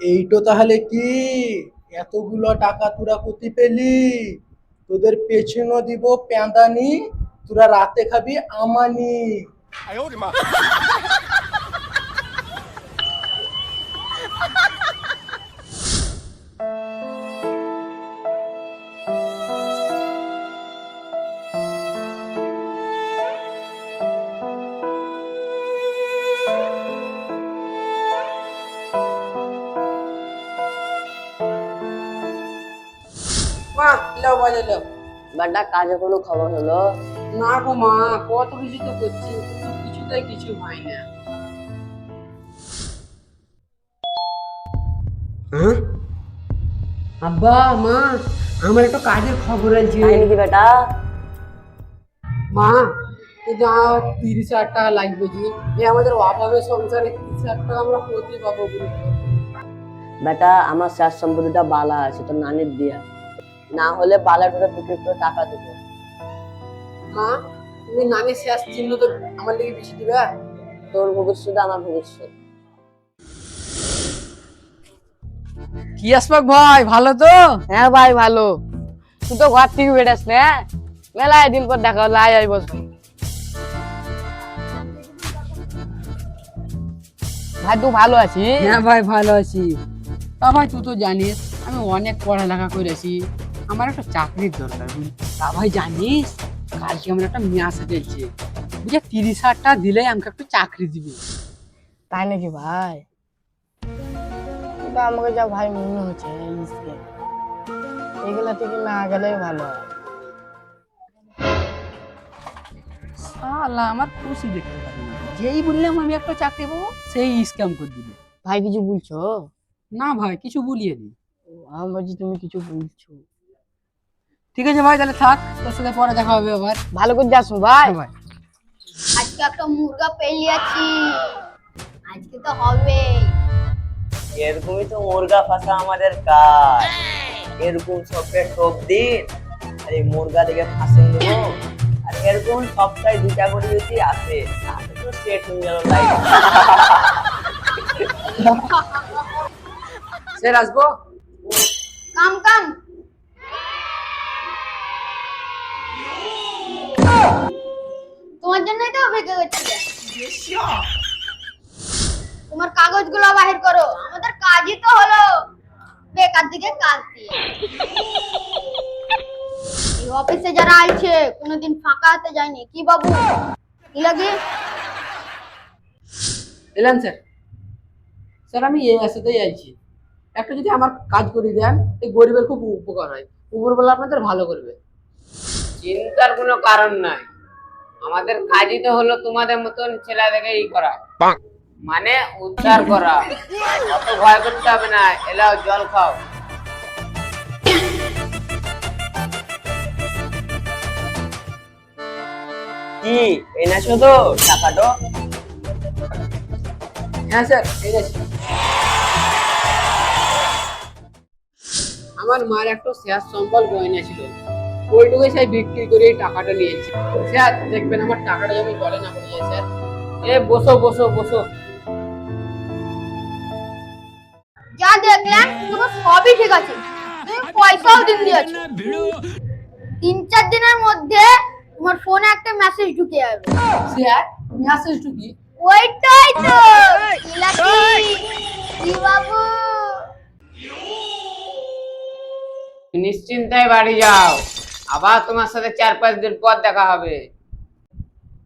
এইটো তাহলে কি? এতগুলো টাকা তোরা কোথি পেলি? তোদের পেছনও দিব প্যাঁদানি তোরা রাতে খাবি আমানি। বাজে লাও বাড্ডা কাজে কোনো খবর হলো? না গো মা কত কিছু তো করছি কিছুতেই কিছু হয় না হ্যাঁ? আব্বা মা আমার একটা কাজের খবর আছে। নাকি বেটা? মা যা তিরিশ হাজার টাকা লাগবে জি এই আমাদের অভাবের সংসারে তিরিশ হাজার টাকা আমরা কোথায় পাবো? বেটা আমার শেষ সম্পত্তিটা বালা আছে তোর নানির দিয়া। না হলে বালা টোটা বিক্রি করে টাকা দেবো। মা তুমি নানি শেষ চিহ্ন তো আমার লেগে বেশি দিবে? তোর ভবিষ্যৎ আমার ভবিষ্যৎ। কি আসবাক ভাই ভালো তো? হ্যাঁ ভাই ভালো। তুই তো ঘর থেকে বেড়াস না মেলায় দিন পর দেখা হলো আয় আয় বসবো ভাই তুই ভালো আছিস? হ্যাঁ ভাই ভালো আছি। তা ভাই তুই তো জানিস আমি অনেক পড়ালেখা করেছি। আমার একটা চাকরির দরকার? তা ভাই জানিস? কালকে আমার একটা মেয়ে আসে চলছে বুঝে তিরিশ হাজার টাকা দিলে আমাকে একটু চাকরি দিবে। তাই নাকি ভাই? আমাকে যা ভাই মনে হচ্ছে এগুলা থেকে না গেলেই ভালো শালা আমার খুশি দেখতে পারি না। যেই বললাম আমি একটা চাকরি পাবো সেই স্ক্যাম করে দিবে। ভাই কিছু বলছো? না ভাই কিছু বলিয়ে দি আমি বলছি তুমি কিছু বলছো। ঠিক আছে ভাই তাহলে থাক তোর সাথে পরে দেখা হবে আবার। ভালো করে যাস ভাই ভাই আজকে একটা মুরগা পেলিয়াছি আজকে তো হবে। এরকমই তো মুরগা ফাঁসা আমাদের কাজ। এরকম সপ্তাহে টোপ দিন আর এই মুরগা থেকে ফাঁসে নেব। আর এরকম সপ্তাহে দুটা করে যদি আসে তাহলে তো সেট হয়ে গেল লাইফ স্যার আসব কাম কাম। তোমার জন্যই তো অপেক্ষা করছি। তোমার কাগজগুলো বাহির করো। আমাদের কাজই তো হলো বেকার দিকে কাজ দিয়ে। এই অফিসে যারা আইছে কোনোদিন ফাঁকা হাতে যায়নি। কি বাবু? কি লাগে? এলেন স্যার। স্যার আমি এই আসাতেই আইছি। একটা যদি আমার কাজ করে দেন এই গরিবের খুব উপকার হয়। উপরবেলা আপনাদের ভালো করবে। চিন্তার কোনো কারণ নাই। আমাদের কাজই তো হলো তোমাদের মতন ছেলেদেরকে ই করা মানে উদ্ধার করা। অত ভয় করতে হবে না এলাও জল খাও। কি এনেছো তো টাকাটো হ্যাঁ স্যার ঠিক আছে আমার মার একটা শেয়ার সম্বল গয়না ছিল ওইটুকু সেই বিক্রি করে এই টাকাটা নিয়েছি। স্যার দেখবেন আমার টাকাটা যেন জলে না পড়ে যায় স্যার। এ বসো বসো বসো। যা দেখলাম তোমার সবই ঠিক আছে। তুমি পয়সাও দিন দিয়েছ তিন চার দিনের মধ্যে তোমার ফোনে একটা মেসেজ ঢুকে যাবে। স্যার মেসেজ ঢুকি। ওইটাই তো। ইলাকি কি বাবু নিশ্চিন্তায় বাড়ি যাও। আবার তোমার সাথে চার পাঁচ দিন পর দেখা হবে।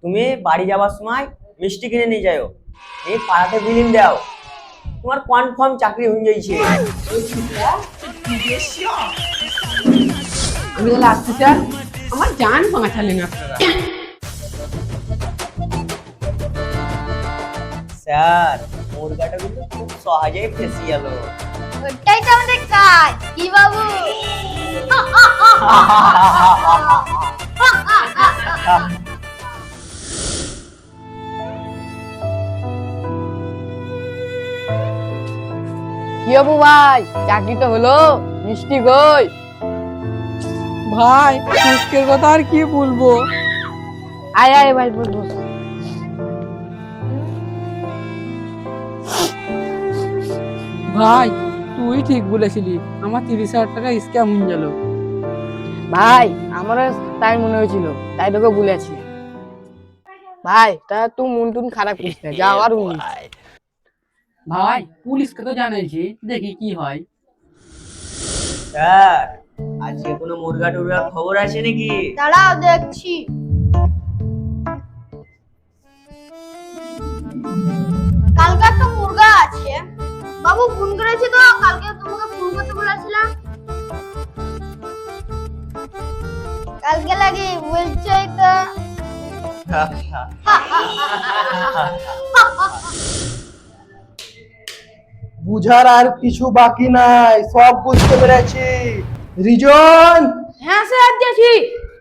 তুমি বাড়ি যাওয়ার সময় মিষ্টি কিনে নিয়ে যাও। এই পাড়াতে বিলিন দাও। তোমার কনফার্ম চাকরি হয়ে যাইছে। আমি তাহলে আসছি স্যার। আমার জান বাঁচালেন আপনারা। স্যার মুরগাটা কিন্তু খুব সহজেই ফেসে গেল। তো আমাদের কাজ কি বাবু? কি হব ভাই চাকরি তো হলো। মিষ্টি গই ভাই আজকের কথা আর কি বলব? আয় আয় ভাই বস। ভাই তুই ঠিক বলেছিলি আমার তিরিশ হাজার টাকা স্ক্যাম হয়ে গেল। ভাই আমারও তাই মনে হয়েছিল তাই তোকে বলেছি। ভাই তা তুই মন টুন খারাপ করিস না যা আর উনি ভাই পুলিশকে তো জানাইছি দেখি কি হয়। স্যার আজকে কোনো মুরগা টুরগার খবর আছে নাকি? দাঁড়াও দেখছি। কালকে লাগে বলছো তো বুঝার আর কিছু বাকি নাই সব বুঝতে পেরেছি। রিজন! হ্যাঁ স্যার দেখি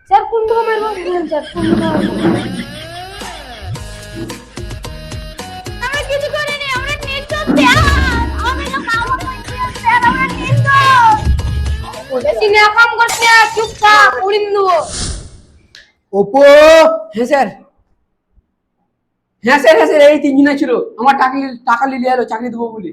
স্যার কোন ধরনের বলছেন স্যার কোন উড়িয়ে ওপো হ্যাঁ স্যার। হ্যাঁ স্যার হ্যাঁ স্যার এই তিনজনে ছিল। আমার টাকা টাকা লিয়ে এলো চাকরি দেবো বলে।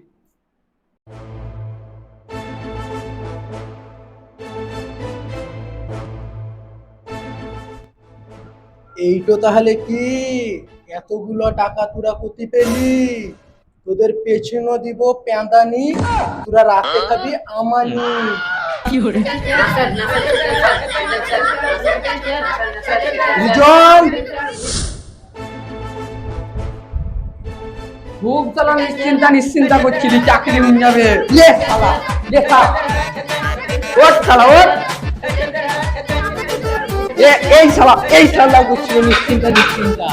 এইটো তাহলে কি? এতগুলো টাকা তোরা কোথি পেলি? তোদের পেছনও দিব পেঁদানি তোরা রাতে খাবি আমানি। খুব চালা নিশ্চিন্তা নিশ্চিন্তা করছিলি চাকরি হয়ে যাবে। লে শালা লে খা ওট শালা ওট এ এই শালা এই শালা করছিল নিশ্চিন্তা নিশ্চিন্তা।